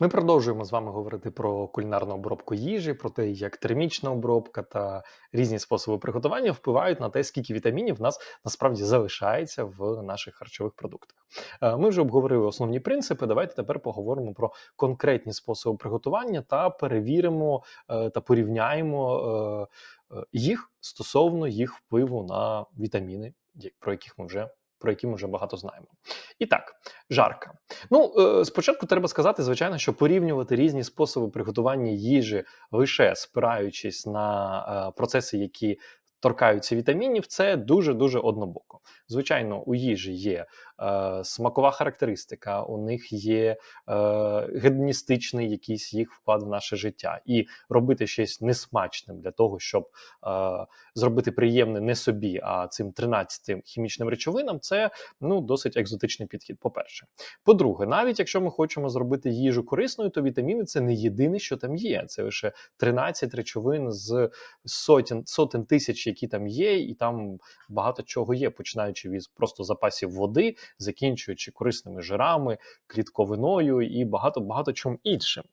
Ми продовжуємо з вами говорити про кулінарну обробку їжі, про те, як термічна обробка та різні способи приготування впливають на те, скільки вітамінів в нас насправді залишається в наших харчових продуктах. Е, Ми вже обговорили основні принципи. Давайте тепер поговоримо про конкретні способи приготування та перевіримо е, та порівняємо е, їх стосовно їх впливу на вітаміни, про яких ми вже про які ми вже багато знаємо. І так, жарка. Ну, е, спочатку треба сказати, звичайно, що порівнювати різні способи приготування їжі, лише спираючись на е, процеси, які торкаються вітамінів, це дуже дуже однобоко. Звичайно, у їжі є е, смакова характеристика, у них є е, гедоністичний якийсь їх вклад в наше життя, і робити щось несмачним для того, щоб е, зробити приємне не собі, а цим 13 хімічним речовинам, це ну досить екзотичний підхід. По перше, по-друге, навіть якщо ми хочемо зробити їжу корисною, то вітаміни це не єдине, що там є. Це лише 13 речовин з сотень сотень тисяч, які там є, і там багато чого є, починаючи від просто запасів води, закінчуючи корисними жирами, клітковиною і багато багато чим іншим.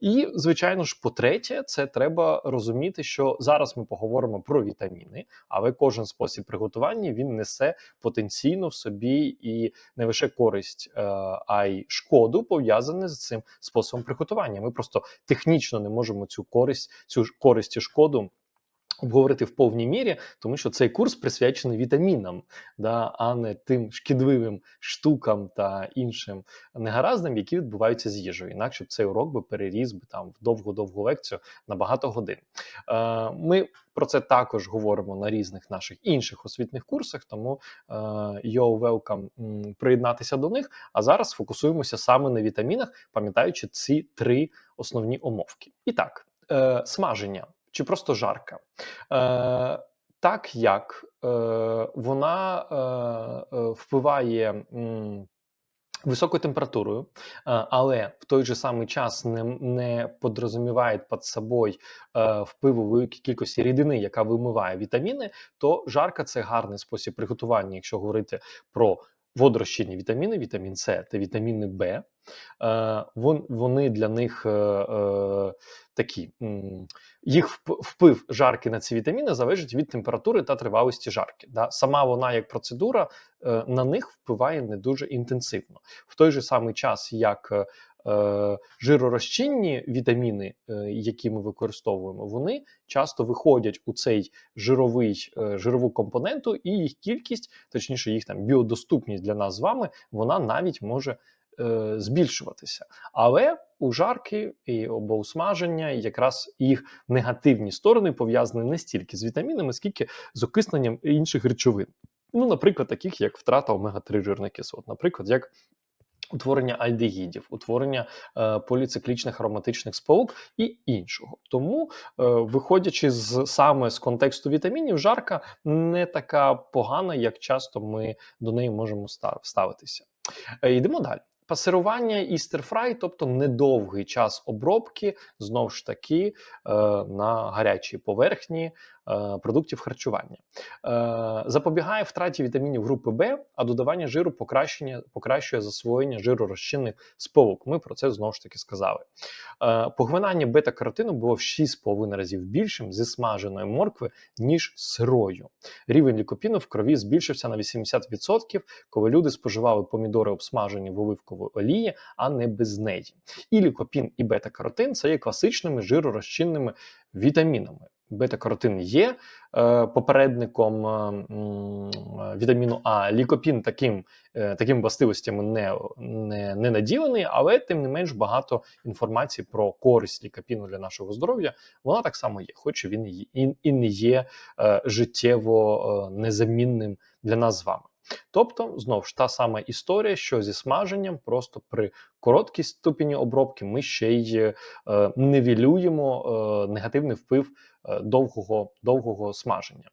І звичайно ж, по-третє, це треба розуміти, що зараз ми поговоримо про вітаміни, але кожен спосіб приготування він несе потенційно в собі і не лише користь, е, а й шкоду пов'язане з цим способом приготування. Ми просто технічно не можемо цю користь, цю користь і шкоду. Обговорити в повній мірі, тому що цей курс присвячений вітамінам, да, а не тим шкідливим штукам та іншим негараздам, які відбуваються з їжею. Інакше б цей урок би переріс би там в довгу-довгу лекцію на багато годин. Е, Ми про це також говоримо на різних наших інших освітних курсах, тому е, you're welcome приєднатися до них. А зараз фокусуємося саме на вітамінах, пам'ятаючи ці три основні умовки. І так, е, смаження чи просто жарка. Е, так як е, вона е, е, впливає. м, Високою температурою, е, але в той же самий час не, не подрозуміває під собою е, впливу великої кількості рідини, яка вимиває вітаміни, то жарка це гарний спосіб приготування, якщо говорити про водорозчинні вітаміни, вітамін С та вітаміни Б. Е, вони для них е, е, такі. Їх вплив жарки на ці вітаміни залежить від температури та тривалості жарки. Сама вона, як процедура, на них впливає не дуже інтенсивно. В той же самий час, як жиророзчинні вітаміни, е, які ми використовуємо, вони часто виходять у цей жировий е, жирову компоненту, і їх кількість, точніше, їх там біодоступність для нас з вами, вона навіть може е, збільшуватися. Але у жарки і або у смаження якраз їх негативні сторони пов'язані не стільки з вітамінами, скільки з окисненням інших речовин. Ну, наприклад, таких як втрата омега-3 жирних кислот, наприклад, як утворення альдегідів, утворення е, поліциклічних ароматичних сполук і іншого. Тому, е, виходячи з саме з контексту вітамінів, жарка не така погана, як часто ми до неї можемо став- ставитися. Е, Йдемо далі. Пасирування і стерфрай, тобто недовгий час обробки, знову ж таки, е, на гарячій поверхні е, продуктів харчування. Е, запобігає втраті вітамінів групи Б, а додавання жиру покращення, покращує засвоєння жиророзчинних сполук. Ми про це знову ж таки сказали. Поглинання бета-каротину було в 6,5 разів більшим зі смаженої моркви, ніж сирою. Рівень лікопіну в крові збільшився на 80%, коли люди споживали помідори обсмажені в оливковій олії, а не без неї. І лікопін, і бета-каротин це є класичними жиророзчинними вітамінами. Бета-каротин є е, попередником е, вітаміну А. Лікопін таким, е, таким властивостями не, не, не наділений, але тим не менш багато інформації про користь лікопіну для нашого здоров'я. Вона так само є, хоч він і, і не є е, життєво е, незамінним для нас з вами. Тобто, знову ж та сама історія, що зі смаженням, просто при короткій ступені обробки ми ще й е, нивелюємо е, негативний вплив е, довгого, довгого смаження.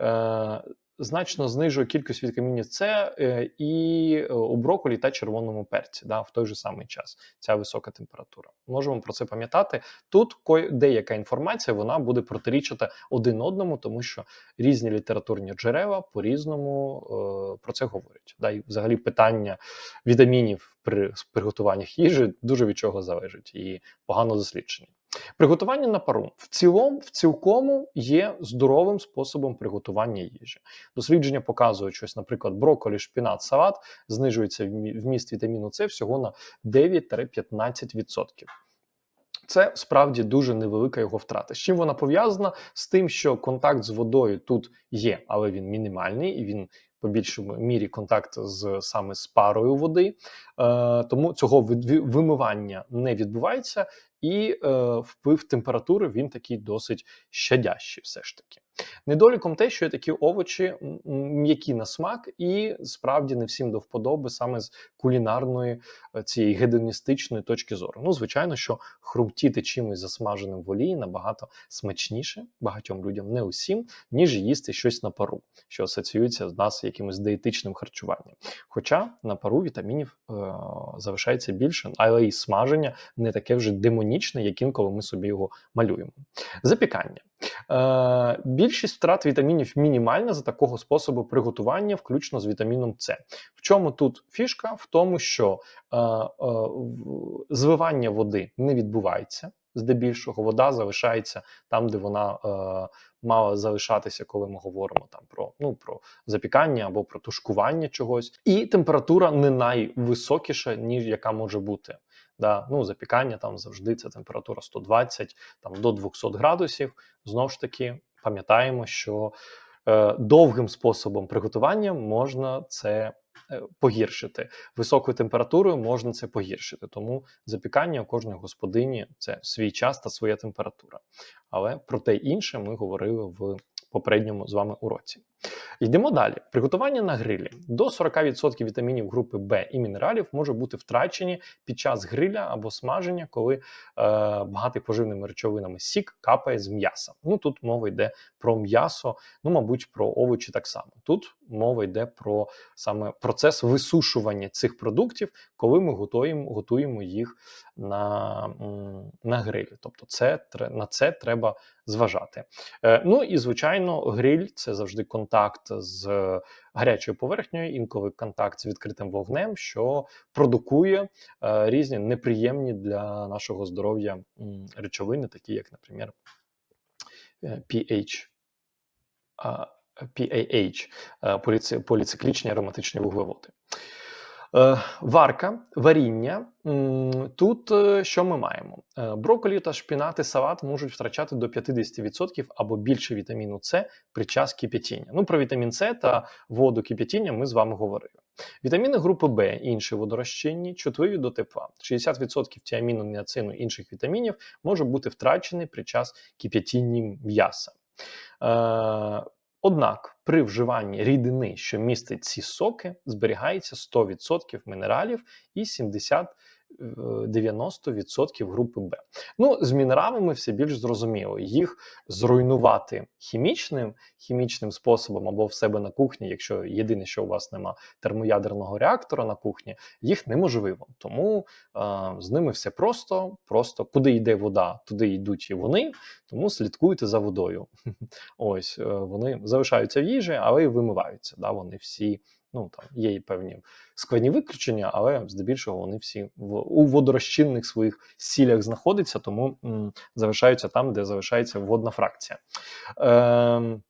Е, значно знижує кількість вітамінів С е, і е, у брокколі та червоному перці да, в той же самий час. Ця висока температура. Можемо про це пам'ятати. Тут деяка інформація вона буде протирічити один одному, тому що різні літературні джерела по-різному е, про це говорять. Да, і взагалі питання вітамінів при приготуваннях їжі дуже від чого залежить і погано досліджені. Приготування на пару в цілому, в цілкому є здоровим способом приготування їжі. Дослідження показують, що, наприклад, брокколі, шпінат, салат знижується вмі- вміст вітаміну С всього на 9-15%. Це справді дуже невелика його втрата. З чим вона пов'язана? З тим, що контакт з водою тут є, але він мінімальний, і він по більшому мірі контакт з саме з парою води. Е, тому цього вимивання не відбувається, і е, вплив температури він такий досить щадящий, все ж таки. Недоліком те, що такі овочі м'які на смак, і справді не всім до вподоби саме з кулінарної е, цієї гедоністичної точки зору. Ну, звичайно, що хрумтіти чимось засмаженим в олії набагато смачніше багатьом людям, не усім, ніж їсти щось на пару, що асоціюється з нас якимось диетичним харчуванням. Хоча на пару вітамінів е, залишається більше, але і смаження не таке вже демонічне, як інколи ми собі його малюємо. Запікання. Е, більшість втрат вітамінів мінімальна за такого способу приготування, включно з вітаміном С. В чому тут фішка? В тому, що е, е, звивання води не відбувається. Здебільшого вода залишається там, де вона е, мала залишатися, коли ми говоримо там про, ну, про запікання або про тушкування чогось. І температура не найвисокіша, ніж яка може бути. Да, ну, запікання там завжди це температура 120 там, до 200 градусів. Знову ж таки, пам'ятаємо, що е, довгим способом приготування можна це е, погіршити. Високою температурою можна це погіршити. Тому запікання у кожної господині це свій час та своя температура. Але про те інше ми говорили в попередньому з вами уроці. Йдемо далі. Приготування на грилі. До 40% вітамінів групи Б і мінералів може бути втрачені під час гриля або смаження, коли е, багатий поживними речовинами сік капає з м'яса. Ну тут мова йде про м'ясо, ну мабуть, про овочі так само. Тут мова йде про саме процес висушування цих продуктів, коли ми готуємо, готуємо їх на, на грилі. Тобто, це на це треба зважати. Е, ну і звичайно, гриль це завжди контакт з гарячою поверхнею, інколи контакт з відкритим вогнем, що продукує е, різні неприємні для нашого здоров'я речовини, такі як, наприклад, е, pH. PAH е, поліциклічні ароматичні вуглеводи. Е, Варка, варіння. Тут е, що ми маємо? Е, Брокколі та шпінати, салат можуть втрачати до 50% або більше вітаміну С під час кип'ятіння. Ну, про вітамін С та воду кип'ятіння ми з вами говорили. Вітаміни групи Б, інші водорозчинні, чутливі до тепла. 60% тіаміну, і інших вітамінів може бути втрачений під час кип'ятіння м'яса. Однак при вживанні рідини, що містить ці соки, зберігається 100% мінералів і 70 е, 90% групи Б. Ну, з мінералами все більш зрозуміло. Їх зруйнувати хімічним, хімічним способом або в себе на кухні, якщо єдине, що у вас нема термоядерного реактора на кухні, їх неможливо. Тому е, з ними все просто. Просто куди йде вода, туди йдуть і вони. Тому слідкуйте за водою. Ось е, вони залишаються в їжі, але й вимиваються. Да, вони всі. Ну там є і певні складні виключення, але здебільшого вони всі в у водорозчинних своїх сілях знаходяться, тому м, залишаються там, де залишається водна фракція. Е,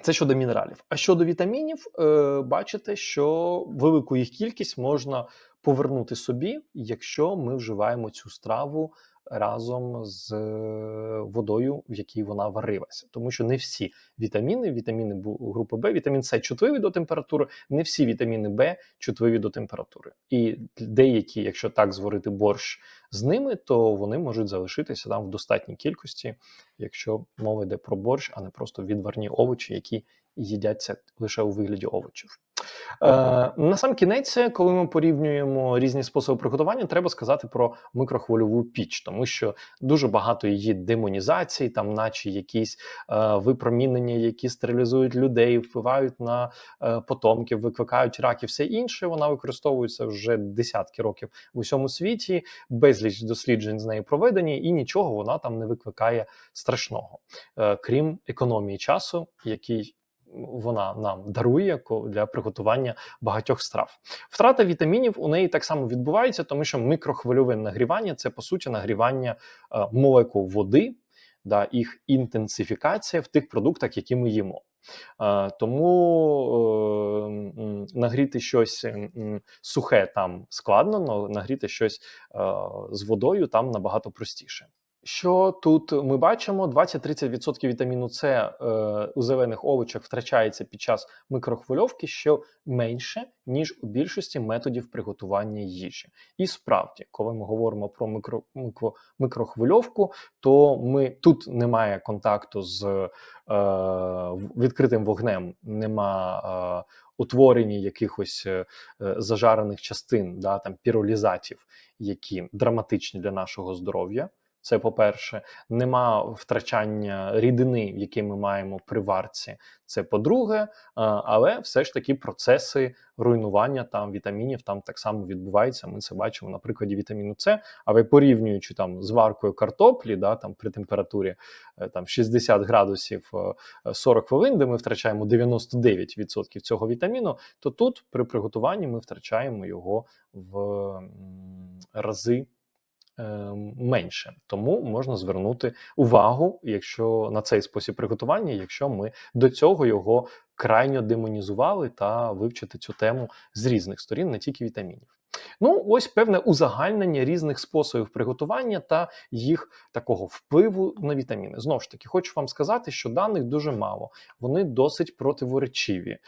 це щодо мінералів. А щодо вітамінів, е, бачите, що велику їх кількість можна повернути собі, якщо ми вживаємо цю страву разом з е, водою, в якій вона варилася. Тому що не всі вітаміни, вітаміни групи Б, вітамін С чутливі до температури, не всі вітаміни Б чутливі до температури. І деякі, якщо так зварити борщ з ними, то вони можуть залишитися там в достатній кількості, якщо мова йде про борщ, а не просто відварні овочі, які їдяться лише у вигляді овочів. Е, на сам кінець, коли ми порівнюємо різні способи приготування, треба сказати про микрохвильову піч, тому що дуже багато її демонізацій, там, наче якісь е, випромінення, які стерилізують людей, впливають на е, потомків, викликають рак і все інше. Вона використовується вже десятки років в усьому світі. Безліч досліджень з нею проведені, і нічого вона там не викликає страшного, е, крім економії часу, який вона нам дарує для приготування багатьох страв. Втрата вітамінів у неї так само відбувається, тому що микрохвильове нагрівання це по суті нагрівання е, молекул води, да, їх інтенсифікація в тих продуктах, які ми їмо. Е, тому е, нагріти щось сухе там складно, але нагріти щось з водою там набагато простіше. Що тут ми бачимо? 20-30% вітаміну С е, у зелених овочах втрачається під час микрохвильовки, що менше ніж у більшості методів приготування їжі. І справді, коли ми говоримо про микро, микро, микрохвильовку, то ми тут немає контакту з е, відкритим вогнем, нема е, утворення якихось е, зажарених частин, да, там піролізатів, які драматичні для нашого здоров'я. Це по-перше, нема втрачання рідини, які ми маємо при варці. Це по-друге, е, але все ж таки процеси руйнування там вітамінів там так само відбуваються. Ми це бачимо на прикладі вітаміну С. Але порівнюючи там з варкою картоплі, да, там при температурі е, там 60 градусів е, 40 хвилин, де ми втрачаємо 99% цього вітаміну, то тут при приготуванні ми втрачаємо його в рази е, менше. Тому можна звернути увагу, якщо на цей спосіб приготування, якщо ми до цього його крайньо демонізували та вивчити цю тему з різних сторін, не тільки вітамінів. Ну, ось певне узагальнення різних способів приготування та їх такого впливу на вітаміни. Знову ж таки, хочу вам сказати, що даних дуже мало. Вони досить противоречиві. Е,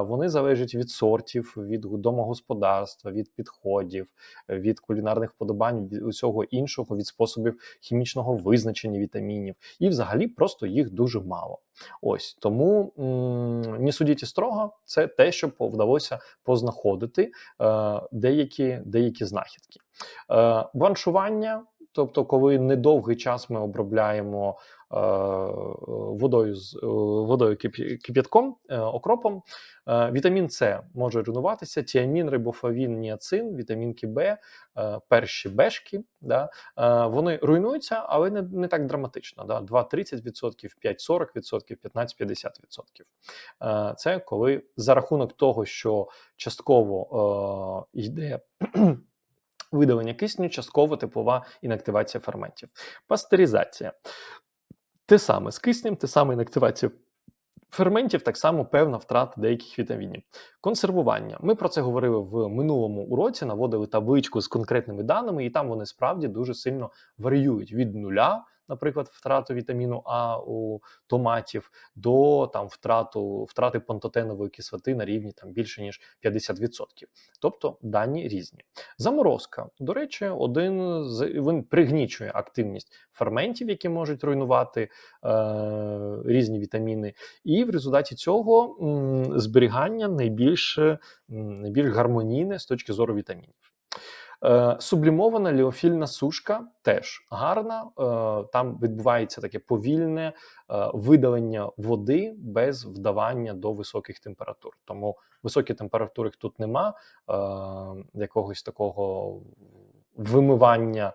вони залежать від сортів, від домогосподарства, від підходів, від кулінарних вподобань, від усього іншого, від способів хімічного визначення вітамінів, і взагалі просто їх дуже мало. Ось тому не судіть строго, це те, що вдалося познаходити е, деякі, деякі знахідки. Е, бланшування, тобто, коли недовгий час ми обробляємо е, водою з е, водою кип'ятком, е, окропом. Е, Вітамін С може руйнуватися, тіамін, рибофлавін, ніацин, вітамінки Б, е, перші бешки, да, е, вони руйнуються, але не, не так драматично. Да, 2-30%, 5-40%, 15-50%. Е, Це коли за рахунок того, що частково е, йде видалення кисню, частково теплова інактивація ферментів. Пастеризація. Те саме з киснем, те саме інактивація ферментів, так само певна втрата деяких вітамінів. Консервування. Ми про це говорили в минулому уроці, наводили табличку з конкретними даними, і там вони справді дуже сильно варіюють від нуля, наприклад, втрату вітаміну А у томатів, до там втрату втрати пантотенової кислоти на рівні там більше ніж 50%. Тобто дані різні. Заморозка. До речі, один з він пригнічує активність ферментів, які можуть руйнувати е, різні вітаміни, і в результаті цього м, зберігання найбільш, найбільш гармонійне з точки зору вітамінів. Е, Сублімована ліофільна сушка теж гарна. Е, Там відбувається таке повільне е, видалення води без вдавання до високих температур. Тому високі температури тут нема якогось такого вимивання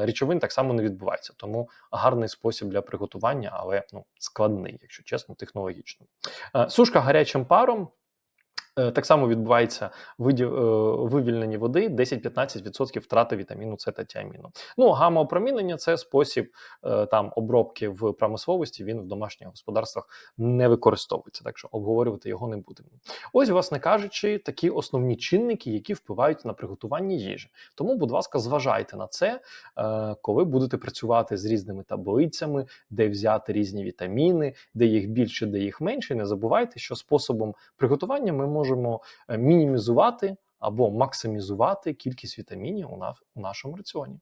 речовин так само не відбувається. Тому гарний спосіб для приготування, але ну складний, якщо чесно, технологічно. Сушка гарячим паром. Е, Так само відбувається е, вивільнення води 10-15% втрати вітаміну С та тіаміну. Ну, гамма-опромінення це спосіб е, там обробки в промисловості. Він в домашніх господарствах не використовується, так що обговорювати його не будемо. Ось, власне кажучи, такі основні чинники, які впливають на приготування їжі. Тому, будь ласка, зважайте на це, коли будете працювати з різними таблицями, де взяти різні вітаміни, де їх більше, де їх менше. І Не забувайте, що способом приготування ми можемо е, мінімізувати або максимізувати кількість вітамінів у нашому раціоні.